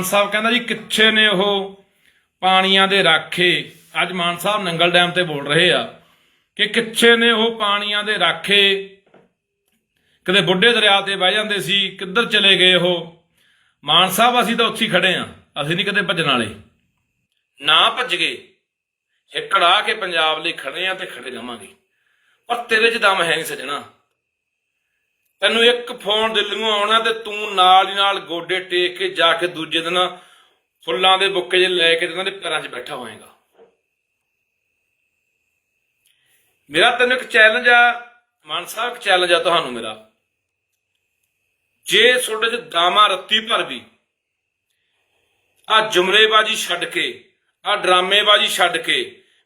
ਮਾਨ ਸਾਹਿਬ ਕਹਿੰਦਾ ਜੀ ਕਿੱਥੇ ਨੇ ਉਹ ਪਾਣੀਆਂ ਦੇ ਰਾਖੇ? ਅੱਜ ਮਾਨ ਸਾਹਿਬ ਨੰਗਲ ਡੈਮ ਤੇ ਬੋਲ ਰਹੇ ਆ ਕਿ ਕਿੱਥੇ ਨੇ ਉਹ ਪਾਣੀਆਂ ਦੇ ਰਾਖੇ? ਕਦੇ ਬੁੱਢੇ ਦਰਿਆ ਤੇ ਬਹਿ ਜਾਂਦੇ ਸੀ, ਕਿੱਧਰ ਚਲੇ ਗਏ ਉਹ? ਮਾਨ ਸਾਹਿਬ, ਅਸੀਂ ਤਾਂ ਉੱਥੇ ਖੜੇ ਆ, ਅਸੀਂ ਨਹੀਂ ਕਦੇ ਭੱਜਣ ਵਾਲੇ। ਨਾ ਭੱਜ ਗਏ। ਹਿੱਕੜਾ ਕੇ ਪੰਜਾਬ ਲਈ ਖੜੇ ਆ ਤੇ ਖੜੇ ਰਵਾਂਗੇ। ਪਰ ਤੇਰੇ 'ਚ ਦਮ ਹੈ ਨਹੀਂ ਸਜਣਾ। ਤੈਨੂੰ ਇੱਕ ਫੋਨ ਦਿੱਲੀੋਂ ਆਉਣਾ ਤੇ ਤੂੰ ਨਾਲ ਹੀ ਨਾਲ ਗੋਡੇ ਟੇਕ ਕੇ ਜਾ ਕੇ ਦੂਜੇ ਦਿਨ ਫੁੱਲਾਂ ਦੇ ਬੁੱਕੇ ਜੇ ਲੈ ਕੇ ਤੇ ਉਹਨਾਂ ਦੇ ਪੈਰਾਂ 'ਚ ਬੈਠਾ ਹੋਏਗਾ। ਮੇਰਾ ਤੈਨੂੰ ਇੱਕ ਚੈਲੰਜ ਆ, ਮਾਨ ਸਾਹਿਬ, ਇੱਕ ਚੈਲੰਜ ਆ ਤੁਹਾਨੂੰ ਮੇਰਾ। ਜੇ ਤੁਹਾਡੇ 'ਚ ਦਾਮਾ ਰੱਤੀ ਭਰ ਵੀ ਆ ਜੁਮਲੇਬਾਜੀ ਛੱਡ ਕੇ ਆ ਡਰਾਮੇਬਾਜੀ ਛੱਡ ਕੇ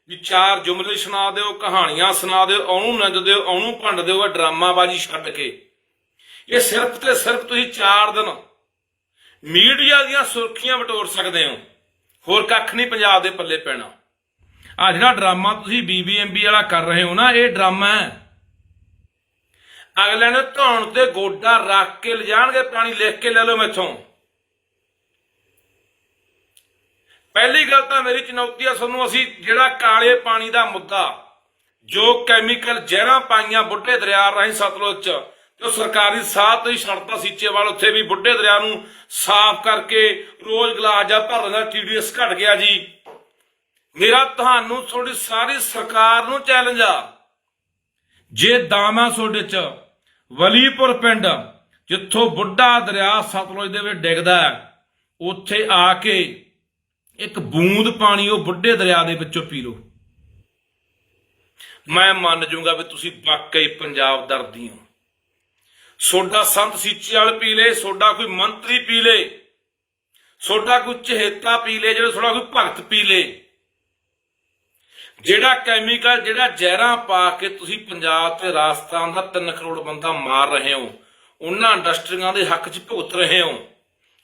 ਵੀ ਚਾਰ ਜੁਮਲੇ ਸੁਣਾ ਦਿਓ, ਕਹਾਣੀਆਂ ਸੁਣਾ ਦਿਓ, ਉਹਨੂੰ ਨੰਦ ਦਿਓ ਉਹਨੂੰ ਭੰਡ ਦਿਓ ਆ ਡਰਾਮਾਬਾਜੀ ਛੱਡ ਕੇ। ਇਹ ਸਿਰਫ ਤੇ ਸਿਰਫ ਤੁਸੀਂ 4 ਦਿਨ ਮੀਡੀਆ ਦੀਆਂ ਸੁਰਖੀਆਂ ਵਟੋਰ ਸਕਦੇ ਹੋ। ਹੋਰ ਕੱਖ ਨਹੀਂ ਪੰਜਾਬ ਦੇ ਪੱਲੇ ਪੈਣਾ। ਆ ਜਿਹੜਾ ਡਰਾਮਾ ਤੁਸੀਂ ਬੀਬੀਐਮਬੀ ਵਾਲਾ ਕਰ ਰਹੇ ਹੋ ਨਾ, ਇਹ ਡਰਾਮਾ ਹੈ। ਅਗਲੇ ਨੇ ਧੌਣ ਤੇ ਗੋਡਾ ਰੱਖ ਕੇ ਲਿਜਾਣਗੇ ਪਾਣੀ ਲਿਖ ਕੇ ਲੈ ਲਓ ਮੈਥੋਂ। ਪਹਿਲੀ ਗੱਲ ਤਾਂ ਮੇਰੀ ਚੁਣੌਤੀ ਆ ਤੁਹਾਨੂੰ, ਅਸੀਂ ਜਿਹੜਾ ਕਾਲੇ ਪਾਣੀ ਦਾ ਮੁੱਦਾ, ਜੋ ਕੈਮੀਕਲ ਜ਼ਹਿਰਾਂ ਪਾਈਆਂ ਬੁੱਢੇ ਦਰਿਆ ਰਾਹੀਂ ਸਤਲੁਜ ਚ ਤੇ ਸਰਕਾਰੀ ਸਾਹ ਤੋਂ ਹੀ ਛੜਤਾ ਸੀਚੇਵਾਲ ਉੱਥੇ ਵੀ ਬੁੱਢੇ ਦਰਿਆ ਨੂੰ ਸਾਫ਼ ਕਰਕੇ ਰੋਜ਼ ਗਲਾਸ ਜਾਂ ਭਰ ਲੈਂਦਾ ਟੀਡੀਐਸ ਘਟ ਗਿਆ ਜੀ। ਮੇਰਾ ਤੁਹਾਨੂੰ ਤੁਹਾਡੀ ਸਾਰੀ ਸਰਕਾਰ ਨੂੰ ਚੈਲੰਜ ਆ। ਜੇ ਦਾਮਾ ਤੁਹਾਡੇ ਚ, ਵਲੀਪੁਰ ਪਿੰਡ, ਜਿੱਥੋਂ ਬੁੱਢਾ ਦਰਿਆ ਸਤਲੁਜ ਦੇ ਵਿੱਚ ਡਿੱਗਦਾ ਹੈ, ਉੱਥੇ ਆ ਕੇ ਇੱਕ ਬੂੰਦ ਪਾਣੀ ਉਹ ਬੁੱਢੇ ਦਰਿਆ ਦੇ ਵਿੱਚੋਂ ਪੀ ਲਓ। ਮੈਂ ਮੰਨ ਜਾਊਂਗਾ ਵੀ ਤੁਸੀਂ ਵਾਕਈ ਪੰਜਾਬ ਦਰਦੀ ਹੋ। ਸੋਡਾ ਸੰਤ ਸੀਚੇ ਵਾਲ ਪੀ ਲੇ, ਸੋਡਾ ਕੋਈ ਮੰਤਰੀ ਪੀ ਲੇ, ਸੋਡਾ ਕੋਈ ਚਹੇਤਾ ਪੀ ਲੇ, ਜਿਹੜਾ ਥੋੜਾ ਕੋਈ ਭਗਤ ਪੀ ਲੇ। ਜਿਹੜਾ ਕੈਮੀਕਲ ਜਿਹੜਾ ਜ਼ਹਿਰਾਂ ਪਾ ਕੇ ਤੁਸੀਂ ਪੰਜਾਬ ਤੇ ਰਾਜਸਥਾਨ ਦਾ 3 ਕਰੋੜ ਬੰਦਾ ਮਾਰ ਰਹੇ ਹੋ, ਉਹਨਾਂ ਇੰਡਸਟਰੀਆਂ ਦੇ ਹੱਕ 'ਚ ਭੁਗਤ ਰਹੇ ਹੋ,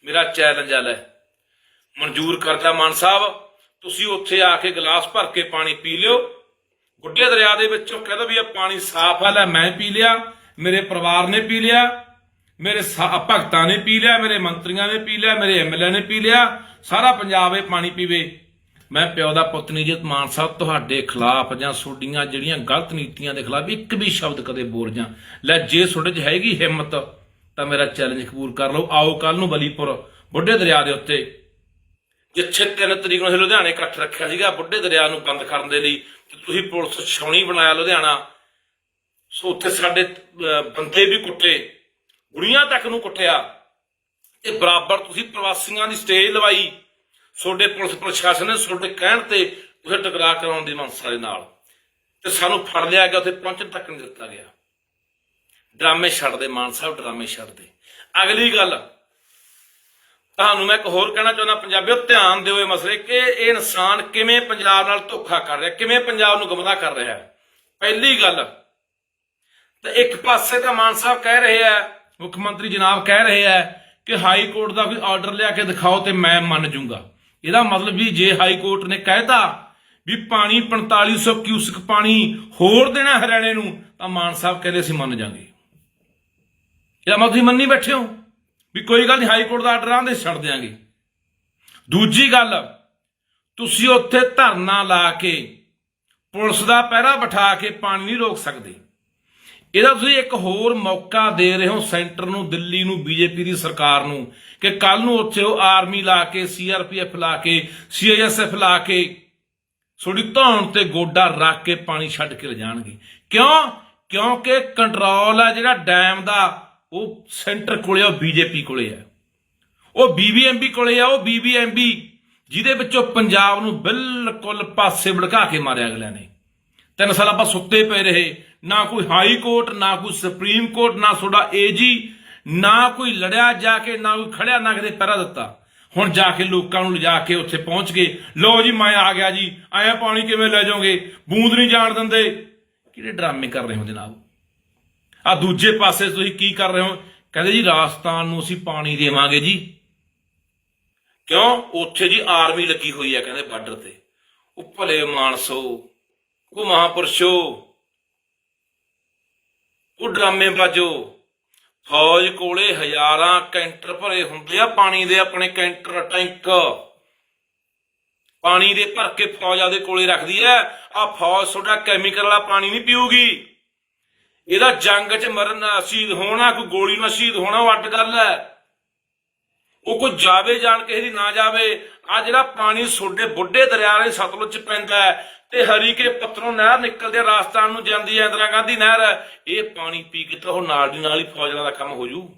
ਮੇਰਾ ਚੈਲੰਜ ਆ ਲੈ। ਮਨਜ਼ੂਰ ਕਰਦਾ ਮਾਨ ਸਾਹਿਬ, ਤੁਸੀਂ ਉੱਥੇ ਆ ਕੇ ਗਲਾਸ ਭਰ ਕੇ ਪਾਣੀ ਪੀ ਲਿਓ। ਗੁੱਡੇ ਦਰਿਆ ਦੇ ਵਿੱਚੋਂ ਕਹਿੰਦਾ ਵੀ ਇਹ ਪਾਣੀ ਸਾਫ਼ ਆ ਲੈ ਮੈਂ ਪੀ ਲਿਆ। ਮੇਰੇ ਪਰਿਵਾਰ ਨੇ ਪੀ ਲਿਆ, ਮੇਰੇ ਸਾ- ਭਗਤਾਂ ਨੇ ਪੀ ਲਿਆ, ਮੇਰੇ ਮੰਤਰੀਆਂ ਨੇ ਪੀ ਲਿਆ, ਮੇਰੇ ਐਮਐਲਏ ਨੇ ਪੀ ਲਿਆ, ਸਾਰਾ ਪੰਜਾਬ ਇਹ ਪਾਣੀ ਪੀਵੇ। ਮੈਂ ਪਿਓ ਦਾ ਪੁੱਤ ਨਹੀਂ ਜਿਤ ਮਾਨ ਸਾਹਿਬ ਤੁਹਾਡੇ ਖਿਲਾਫ ਜਾਂ ਤੁਹਾਡੀਆਂ ਜਿਹੜੀਆਂ ਗਲਤ ਨੀਤੀਆਂ ਦੇ ਖਿਲਾਫ ਇੱਕ ਵੀ ਸ਼ਬਦ ਕਦੇ ਬੋਲ ਜਾਂ। ਲੈ ਜੇ ਤੁਹਾਡੇ 'ਚ ਹੈਗੀ ਹਿੰਮਤ, ਤਾਂ ਮੇਰਾ ਚੈਲੰਜ ਕਬੂਲ ਕਰ ਲਓ। ਆਓ ਕੱਲ ਨੂੰ ਬਲੀਪੁਰ, ਬੁੱਢੇ ਦਰਿਆ ਦੇ ਉੱਤੇ। ਜਿੱਥੇ ਤਿੰਨ ਤਰੀਕ ਨੂੰ ਅਸੀਂ ਲੁਧਿਆਣੇ ਇਕੱਠ ਰੱਖਿਆ ਸੀਗਾ, ਬੁੱਢੇ ਦਰਿਆ ਨੂੰ ਬੰਦ ਕਰਨ ਦੇ ਲਈ ਤੁਸੀਂ ਪੁਲਿਸ ਛਾਉਣੀ ਬਣਾਇਆ ਲੁਧਿਆਣਾ। ਸੋ ਉੱਥੇ ਸਾਡੇ ਅਹ, ਬੰਦੇ ਵੀ ਕੁੱਟੇ ਗੁੜੀਆਂ ਤੱਕ ਨੂੰ ਕੁੱਟਿਆ। ਇਹ ਬਰਾਬਰ ਤੁਸੀਂ ਪ੍ਰਵਾਸੀਆਂ ਦੀ ਸਟੇਜ ਲਵਾਈ। ਤੁਹਾਡੇ ਪੁਲਿਸ ਪ੍ਰਸ਼ਾਸਨ ਨੇ ਤੁਹਾਡੇ ਕਹਿਣ ਤੇ ਉਸੇ ਟਕਰਾਅ ਕਰਾਉਣ ਦੀ ਮਨਸਾ ਦੇ ਨਾਲ। ਤੇ ਸਾਨੂੰ ਫੜ ਲਿਆ ਗਿਆ ਉੱਥੇ ਪਹੁੰਚਣ ਤੱਕ ਨਹੀਂ ਦਿੱਤਾ ਗਿਆ। ਡਰਾਮੇ ਛੱਡ ਦੇ ਮਾਨ ਸਾਹਿਬ ਡਰਾਮੇ ਛੱਡ ਦੇ ਅਗਲੀ ਗੱਲ ਤੁਹਾਨੂੰ ਮੈਂ ਇੱਕ ਹੋਰ ਕਹਿਣਾ ਚਾਹੁੰਦਾ ਪੰਜਾਬੀਓ ਧਿਆਨ ਦਿਓ ਇਹ ਮਸਲੇ ਕਿ ਇਹ ਇਨਸਾਨ ਕਿਵੇਂ ਪੰਜਾਬ ਨਾਲ ਧੋਖਾ ਕਰ ਰਿਹਾ ਕਿਵੇਂ ਪੰਜਾਬ ਨੂੰ ਗੁੰਮਰਾਹ ਕਰ ਰਿਹਾ। ਪਹਿਲੀ ਗੱਲ ਇੱਕ ਪਾਸੇ ਤਾਂ ਮਾਨ ਸਾਹਿਬ ਕਹਿ ਰਹੇ ਆ, ਮੁੱਖ ਮੰਤਰੀ ਜਨਾਬ ਕਹਿ ਰਹੇ ਆ ਕਿ ਹਾਈ ਕੋਰਟ ਦਾ ਕੋਈ ਆਰਡਰ ਲਿਆ ਕੇ ਦਿਖਾਓ ਤੇ ਮੈਂ ਮੰਨ ਜੂੰਗਾ। ਇਹਦਾ ਮਤਲਬ ਵੀ ਜੇ ਹਾਈ ਕੋਰਟ ਨੇ ਕਹਿਤਾ ਵੀ ਪਾਣੀ 4500 ਕਿਊਸਕ ਪਾਣੀ ਹੋਰ ਦੇਣਾ ਹਰਿਆਣੇ ਨੂੰ, ਤਾਂ ਮਾਨ ਸਾਹਿਬ ਕਹਿੰਦੇ ਅਸੀਂ ਮੰਨ ਜਾਾਂਗੇ। ਇਹਦਾ ਮਤਲਬ ਤੁਸੀਂ ਮੰਨੀ ਬੈਠੇ ਹੋ ਵੀ ਕੋਈ ਗੱਲ ਨਹੀਂ, ਹਾਈ ਕੋਰਟ ਦਾ ਆਰਡਰ ਆਂਦੇ ਛੱਡ ਦਿਆਂਗੇ। ਦੂਜੀ ਗੱਲ, ਤੁਸੀਂ ਉੱਥੇ ਧਰਨਾ ਲਾ ਕੇ ਪੁਲਿਸ ਦਾ ਪਹਿਰਾ ਬਿਠਾ ਕੇ ਪਾਣੀ ਨਹੀਂ ਰੋਕ ਸਕਦੇ। ਇਹਦਾ ਤੁਸੀਂ ਇੱਕ ਹੋਰ ਮੌਕਾ ਦੇ ਰਹੇ ਹੋ ਸੈਂਟਰ ਨੂੰ, ਦਿੱਲੀ ਨੂੰ, ਬੀਜੇਪੀ ਦੀ ਸਰਕਾਰ ਨੂੰ, ਕਿ ਕੱਲ ਨੂੰ ਉੱਥੇ ਉਹ ਆਰਮੀ ਲਾ ਕੇ, ਸੀਆਰਪੀਐਫ ਲਾ ਕੇ, ਸੀਆਈਐਸਐਫ ਲਾ ਕੇ ਤੁਹਾਡੀ ਧੌਣ ਤੇ ਗੋਡਾ ਰੱਖ ਕੇ ਪਾਣੀ ਛੱਡ ਕੇ ਲਿਜਾਣਗੇ। ਕਿਉਂ? ਕਿਉਂਕਿ ਕੰਟਰੋਲ ਹੈ ਜਿਹੜਾ ਡੈਮ ਦਾ, ਉਹ ਸੈਂਟਰ ਕੋਲੇ ਆ, ਉਹ ਬੀਜੇਪੀ ਕੋਲੇ ਆ। ਉਹ ਬੀਬੀਐਮਬੀ ਕੋਲੇ ਆ, ਉਹ ਬੀਬੀਐਮਬੀ, ਜਿਹਦੇ ਵਿੱਚੋਂ ਪੰਜਾਬ ਨੂੰ ਬਿਲਕੁਲ ਪਾਸੇ ਭੜਕਾ ਕੇ ਮਾਰਿਆ ਅਗਲਿਆਂ ਨੇ। ਤਿੰਨ ਸਾਲ ਆਪਾਂ ਸੁੱਤੇ ਪਏ ਰਹੇ। ਨਾ ਕੋਈ ਹਾਈ ਕੋਰਟ, ਨਾ ਕੋਈ ਸੁਪਰੀਮ ਕੋਰਟ, ਨਾ ਤੁਹਾਡਾ ਏਜੀ, ਨਾ ਕੋਈ ਲੜਿਆ ਜਾ ਕੇ, ਨਾ ਕੋਈ ਖੜਿਆ, ਨਾ ਕਿਤੇ ਪਹਿਰਾ ਦਿੱਤਾ। ਹੁਣ ਜਾ ਕੇ ਲੋਕਾਂ ਨੂੰ ਲਿਜਾ ਕੇ ਉੱਥੇ ਪਹੁੰਚ ਗਏ। ਲੋ ਜੀ ਮੈਂ ਆ ਗਿਆ ਜੀ। ਆਇਆ ਪਾਣੀ ਕਿਵੇਂ ਲੈ ਜਾਓਗੇ? ਬੂੰਦ ਨਹੀਂ ਜਾਣ ਦਿੰਦੇ। ਕਿਹੜੇ ਡਰਾਮੇ ਕਰ ਰਹੇ ਹੋ ਜਨਾਬ? ਆ ਦੂਜੇ ਪਾਸੇ ਤੁਸੀਂ ਕੀ ਕਰ ਰਹੇ ਹੋ? ਕਹਿੰਦੇ ਜੀ, ਰਾਜਸਥਾਨ ਨੂੰ ਅਸੀਂ ਪਾਣੀ ਦੇਵਾਂਗੇ ਜੀ। ਕਿਉਂ? ਉੱਥੇ ਜੀ ਆਰਮੀ ਲੱਗੀ ਹੋਈ ਹੈ ਕਹਿੰਦੇ ਬਾਰਡਰ ਤੇ। ਉਹ ਭਲੇ ਮਾਨਸੋ। ਉਹ ਮਹਾਪੁਰਸ਼ੋ ਉਹ ਡਰਾਮੇ ਬਾਜੋ। ਫੌਜ ਕੋਲੇ ਹਜ਼ਾਰਾਂ ਕੈਂਟਰ ਭਰੇ ਹੁੰਦੇ ਆ, ਪਾਣੀ ਦੇ ਆਪਣੇ ਕੈਂਟਰ ਟੈਂਕ। ਪਾਣੀ ਦੇ ਭਰ ਕੇ ਫੌਜ ਆਦੇ ਕੋਲੇ ਰੱਖਦੀ ਐ। ਆ ਫੌਜ ਤੁਹਾਡਾ ਕੈਮੀਕਲ ਵਾਲਾ ਪਾਣੀ ਨਹੀਂ ਪੀਊਗੀ। ਇਹਦਾ ਜੰਗ 'ਚ ਮਰਨ ਸ਼ਹੀਦ ਹੋਣਾ, ਕੋਈ ਗੋਲੀ ਨਾਲ ਸ਼ਹੀਦ ਹੋਣਾ, ਉਹ ਅੱਡ ਗੱਲ ਐ। ਉਹ ਕੋਈ ਜਾਵੇ ਜਾਣ ਕੇ ਦੀ ਨਾ ਜਾਵੇ। ਆ ਜਿਹੜਾ ਪਾਣੀ ਸੋਡੇ ਬੁੱਢੇ ਦਰਿਆ ਦੇ ਸਤਲੁਜ ਚ ਪੈਂਦਾ ਹੈ ਤੇ ਹਰੀਕੇ ਪੱਤਰੋਂ ਨਹਿਰ ਨਿਕਲਦੇ ਆ, ਰਾਜਸਥਾਨ ਨੂੰ ਜਾਂਦੀ ਹੈ ਇੰਦਰਾ ਗਾਂਧੀ ਨਹਿਰ। ਇਹ ਪਾਣੀ ਪੀ ਕੇ ਤਾਂ ਉਹ ਨਾਲ ਦੀ ਨਾਲ ਹੀ ਫੌਜਾਂ ਦਾ ਕੰਮ ਹੋ ਜੂ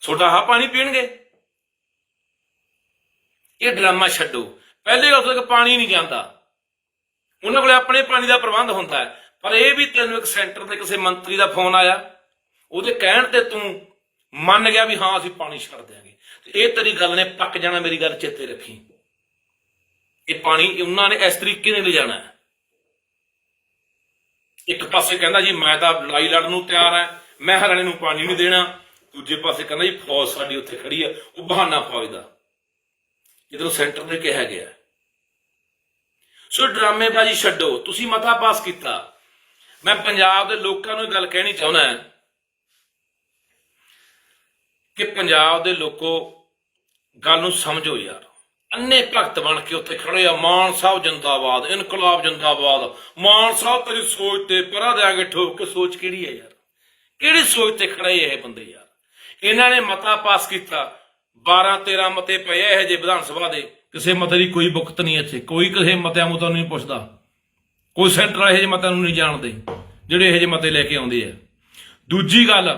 ਛੋਟਾ ਹਾ ਪਾਣੀ ਪੀਣਗੇ? ਇਹ ਡਰਾਮਾ ਛੱਡੋ। ਪਹਿਲੇ ਗੱਲ ਤੱਕ ਪਾਣੀ ਨਹੀਂ ਜਾਂਦਾ। ਉਹਨਾਂ ਕੋਲੇ ਆਪਣੇ ਪਾਣੀ ਦਾ ਪ੍ਰਬੰਧ ਹੁੰਦਾ ਹੈ। ਪਰ ਇਹ ਵੀ ਤੈਨੂੰ ਇੱਕ ਸੈਂਟਰ ਦੇ ਕਿਸੇ ਮੰਤਰੀ ਦਾ ਫੋਨ ਆਇਆ। ਉਹਦੇ ਕਹਿਣ ਤੇ ਤੂੰ ਮੰਨ ਗਿਆ ਵੀ ਹਾਂ ਅਸੀਂ ਪਾਣੀ ਛੱਡ ਦਿਆਂਗੇ। ਤੇ ਇਹ ਤੇਰੀ ਗੱਲ ਨੇ ਪੱਕ ਜਾਣਾ ਮੇਰੀ ਗੱਲ ਚੇਤੇ ਰੱਖੀ। ਇਹ ਪਾਣੀ ਉਹਨਾਂ ਨੇ ਇਸ ਤਰੀਕੇ ਨਾਲ ਲਿਜਾਣਾ ਹੈ। ਇੱਕ ਪਾਸੇ ਕਹਿੰਦਾ ਜੀ, ਮੈਂ ਤਾਂ ਲੜਾਈ ਲੜਨ ਨੂੰ ਤਿਆਰ ਹਾਂ, ਮੈਂ ਹਰਿਆਣੇ ਨੂੰ ਪਾਣੀ ਨਹੀਂ ਦੇਣਾ। ਦੂਜੇ ਪਾਸੇ ਕਹਿੰਦਾ ਜੀ, ਫੌਜ ਸਾਡੀ ਉੱਥੇ ਖੜੀ ਹੈ, ਉਹ ਬਹਾਨਾ ਫੌਜ ਦਾ ਜਦੋਂ ਸੈਂਟਰ ਨੇ ਕਿਹਾ ਗਿਆ। ਸੋ ਡਰਾਮੇਬਾਜ਼ੀ ਛੱਡੋ, ਤੁਸੀਂ ਮਤਾ ਪਾਸ ਕੀਤਾ। ਮੈਂ ਪੰਜਾਬ ਦੇ ਲੋਕਾਂ ਨੂੰ ਇਹ ਗੱਲ ਕਹਿਣੀ ਚਾਹੁੰਦਾ ਕਿ ਪੰਜਾਬ ਦੇ ਲੋਕੋ ਗੱਲ ਨੂੰ ਸਮਝੋ ਯਾਰ। ਅੰਨੇ ਭਗਤ ਬਣ ਕੇ ਉੱਥੇ ਖੜੇ ਆ, ਮਾਨ ਸਾਹਿਬ ਜਿੰਦਾਬਾਦ, ਇਨਕਲਾਬ ਜਿੰਦਾਬਾਦ। ਮਾਨ ਸਾਹਿਬ ਤੇਰੀ ਸੋਚ ਤੇ ਪਰਾ ਦੇਾਂਗੇ ਠੋਕ ਕੇ ਸੋਚ ਕਿਹੜੀ ਹੈ ਯਾਰ? ਕਿਹੜੀ ਸੋਚ ਤੇ ਖੜੇ ਇਹ ਬੰਦੇ ਯਾਰ? ਇਹਨਾਂ ਨੇ ਮਤਾ ਪਾਸ ਕੀਤਾ। 12 13 ਮਤੇ ਪਏ ਆ ਇਹ ਜੇ ਵਿਧਾਨ ਸਭਾ ਦੇ। ਕਿਸੇ ਮਤੇ ਦੀ ਕੋਈ ਬੁਕਤ ਨਹੀਂ ਇੱਥੇ। ਕੋਈ ਕਿਸੇ ਮਤਿਆਂ ਮੁਤਾਂ ਨੂੰ ਨਹੀਂ ਪੁੱਛਦਾ। ਕੋਈ ਸੈਂਟਰ ਇਹੋ ਜਿਹੇ ਮਤਾਂ ਨੂੰ ਨਹੀਂ ਜਾਣਦੇ, ਜਿਹੜੇ ਇਹੋ ਜਿਹੇ ਮਤੇ ਲੈ ਕੇ ਆਉਂਦੇ ਆ। ਦੂਜੀ ਗੱਲ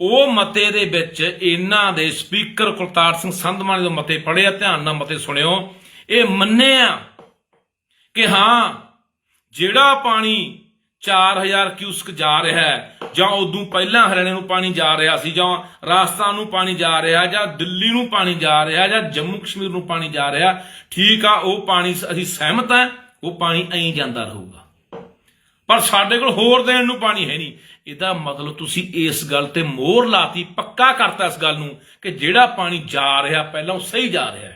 ਉਹ ਮਤੇ ਦੇ ਵਿੱਚ ਇਹਨਾਂ ਦੇ ਸਪੀਕਰ ਕੁਲਤਾਰ ਸਿੰਘ ਸੰਧਮਾਨ ਦੇ ਮਤੇ ਪੜ੍ਹੇ ਆ, ਧਿਆਨ ਨਾਲ ਮਤੇ ਸੁਣਿਓ। ਇਹ ਮੰਨਿਆ ਕਿ ਹਾਂ, ਜਿਹੜਾ ਪਾਣੀ 4000 ਕਿਊਸਕ ਜਾ ਰਿਹਾ ਹੈ, ਜਾਂ ਉਦੋਂ ਪਹਿਲਾਂ ਹਰਿਆਣੇ ਨੂੰ ਪਾਣੀ ਜਾ ਰਿਹਾ ਸੀ, ਜਾਂ ਰਾਜਸਥਾਨ ਨੂੰ ਪਾਣੀ ਜਾ ਰਿਹਾ, ਜਾਂ ਦਿੱਲੀ ਨੂੰ ਪਾਣੀ ਜਾ ਰਿਹਾ, ਜਾਂ ਜੰਮੂ ਕਸ਼ਮੀਰ ਨੂੰ ਪਾਣੀ ਜਾ ਰਿਹਾ, ਠੀਕ ਆ, ਉਹ ਪਾਣੀ ਅਸੀਂ ਸਹਿਮਤ ਆ, ਉਹ ਪਾਣੀ ਐਂ ਜਾਂਦਾ ਰਹੂਗਾ। ਪਰ ਸਾਡੇ ਕੋਲ ਹੋਰ ਦੇਣ ਨੂੰ ਪਾਣੀ ਹੈ ਨਹੀਂ। ਇਹਦਾ ਮਤਲਬ ਤੁਸੀਂ ਇਸ ਗੱਲ ਤੇ ਮੋਹਰ ਲਾਤੀ, ਪੱਕਾ ਕਰਤਾ ਇਸ ਗੱਲ ਨੂੰ ਕਿ ਜਿਹੜਾ ਪਾਣੀ ਜਾ ਰਿਹਾ ਪਹਿਲਾਂ ਉਹ ਸਹੀ ਜਾ ਰਿਹਾ